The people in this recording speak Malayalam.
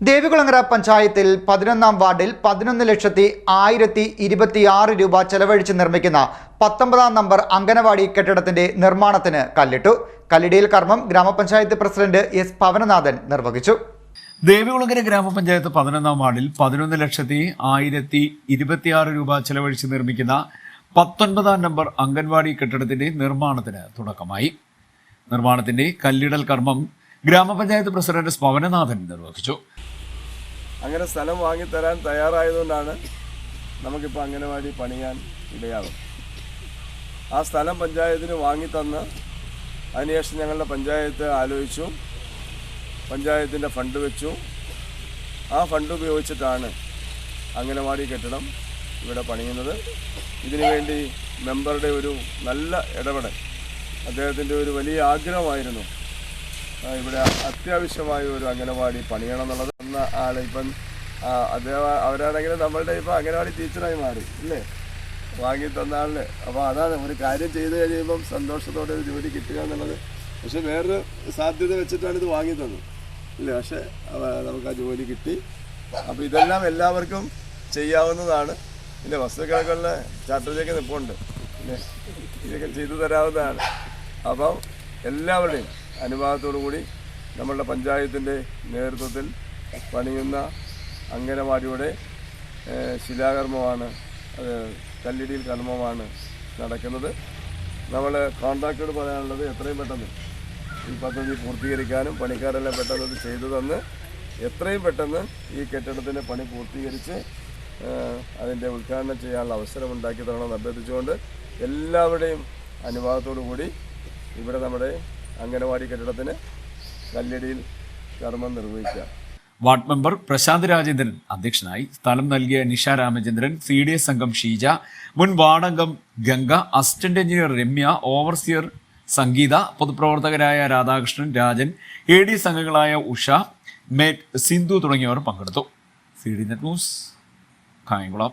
ദേവികുളങ്ങര പഞ്ചായത്തിൽ പതിനൊന്നാം വാർഡിൽ പതിനൊന്ന് ലക്ഷത്തി ആയിരത്തി ഇരുപത്തിയാറ് രൂപ ചെലവഴിച്ച് നിർമ്മിക്കുന്ന പത്തൊമ്പതാം നമ്പർ അംഗനവാടി കെട്ടിടത്തിന്റെ നിർമ്മാണത്തിന് കല്ലിട്ടു. കല്ലിടിയിൽ കർമ്മം ഗ്രാമപഞ്ചായത്ത് പ്രസിഡന്റ് എസ് പവനനാഥൻ നിർവഹിച്ചു. ദേവികുളങ്ങര ഗ്രാമപഞ്ചായത്ത് പതിനൊന്നാം വാർഡിൽ പതിനൊന്ന് ലക്ഷത്തി ആയിരത്തി ഇരുപത്തിയാറ് രൂപ ചെലവഴിച്ച് നിർമ്മിക്കുന്ന പത്തൊൻപതാം നമ്പർ അംഗൻവാടി കെട്ടിടത്തിന്റെ നിർമ്മാണത്തിന് തുടക്കമായി. നിർമ്മാണത്തിന്റെ കല്ലിടൽ കർമ്മം ഗ്രാമപഞ്ചായത്ത് പ്രസിഡന്റ് എസ് പവനനാഥൻ നിർവഹിച്ചു. അങ്ങനെ സ്ഥലം വാങ്ങിത്തരാൻ തയ്യാറായതുകൊണ്ടാണ് നമുക്കിപ്പോൾ അംഗനവാടി പണിയാൻ ഇടയാകും ആ സ്ഥലം പഞ്ചായത്തിന് വാങ്ങിത്തന്ന് അതിനുശേഷം ഞങ്ങളുടെ പഞ്ചായത്ത് ആലോചിച്ചു പഞ്ചായത്തിന്റെ ഫണ്ട് വെച്ചു. ആ ഫണ്ട് ഉപയോഗിച്ചിട്ടാണ് അംഗനവാടി കെട്ടിടം ഇവിടെ പണിയുന്നത്. ഇതിനുവേണ്ടി മെമ്പറുടെ ഒരു നല്ല ഇടപെടൽ അദ്ദേഹത്തിന്റെ ഒരു വലിയ ആഗ്രഹമായിരുന്നു. ഇവിടെ അത്യാവശ്യമായ ഒരു അംഗനവാടി പണിയണം എന്നുള്ളത് എന്ന ആളെ ഇപ്പം അദ്ദേഹം അവരാണെങ്കിൽ നമ്മളുടെ ഇപ്പം അംഗനവാടി ടീച്ചറായി മാറി ഇല്ലേ? വാങ്ങി തന്ന ആളിന് അപ്പോൾ അതാണ് ഒരു കാര്യം ചെയ്ത് കഴിയുമ്പം സന്തോഷത്തോടെ ഒരു ജോലി കിട്ടുക എന്നുള്ളത്. പക്ഷെ വേറൊരു സാധ്യത വെച്ചിട്ടാണ് ഇത് വാങ്ങി തന്നത്. ഇല്ല? പക്ഷെ നമുക്ക് ആ ജോലി കിട്ടി. അപ്പോൾ ഇതെല്ലാം എല്ലാവർക്കും ചെയ്യാവുന്നതാണ്. പിന്നെ വസ്തുക്കളൊക്കെ ചാർട്ടേജൊക്കെ നിൽപ്പുണ്ട് ഇതൊക്കെ ചെയ്തു തരാവുന്നതാണ്. അപ്പം എല്ലാവരുടെയും അനുവാദത്തോടു കൂടി നമ്മളുടെ പഞ്ചായത്തിന്റെ നേതൃത്വത്തിൽ പണിയുന്ന അംഗനവാടിയുടെ ശിലാകർമ്മമാണ് കല്ലിടിയിൽ കർമ്മമാണ് നടക്കുന്നത്. നമ്മൾ കോൺട്രാക്ടർ പറയാനുള്ളത് എത്രയും പെട്ടെന്ന് ഈ പദ്ധതി പൂർത്തീകരിക്കാനും പണിക്കാരെല്ലാം പെട്ടെന്ന് ചെയ്തു തന്ന് എത്രയും പെട്ടെന്ന് ഈ കെട്ടിടത്തിന്റെ പണി പൂർത്തീകരിച്ച് അതിന്റെ ഉദ്ഘാടനം ചെയ്യാനുള്ള അവസരം ഉണ്ടാക്കി തരണമെന്ന് അഭ്യർത്ഥിച്ചുകൊണ്ട് എല്ലാവരുടെയും അനുവാദത്തോടു കൂടി ഇവിടെ നമ്മുടെ അംഗനവാടി കെട്ടിടത്തിന് കല്ലടിയിൽ കർമ്മം നിർവഹിക്കാം വാർഡ് മെമ്പർ പ്രശാന്ത് രാജേന്ദ്രൻ അധ്യക്ഷനായി സ്ഥലം നൽകിയ Nisha Ramachandran C D S അംഗം ഷീജ മുൻ വാർഡംഗം Ganga assistant engineer Ramya overseer Sangeetha പൊതുപ്രവർത്തകരായ Radhakrishnan Rajan A D സംഘങ്ങളായ ഉഷ മേറ്റ് സിന്ധു തുടങ്ങിയവർ പങ്കെടുത്തു. C D net news Kayamkulam.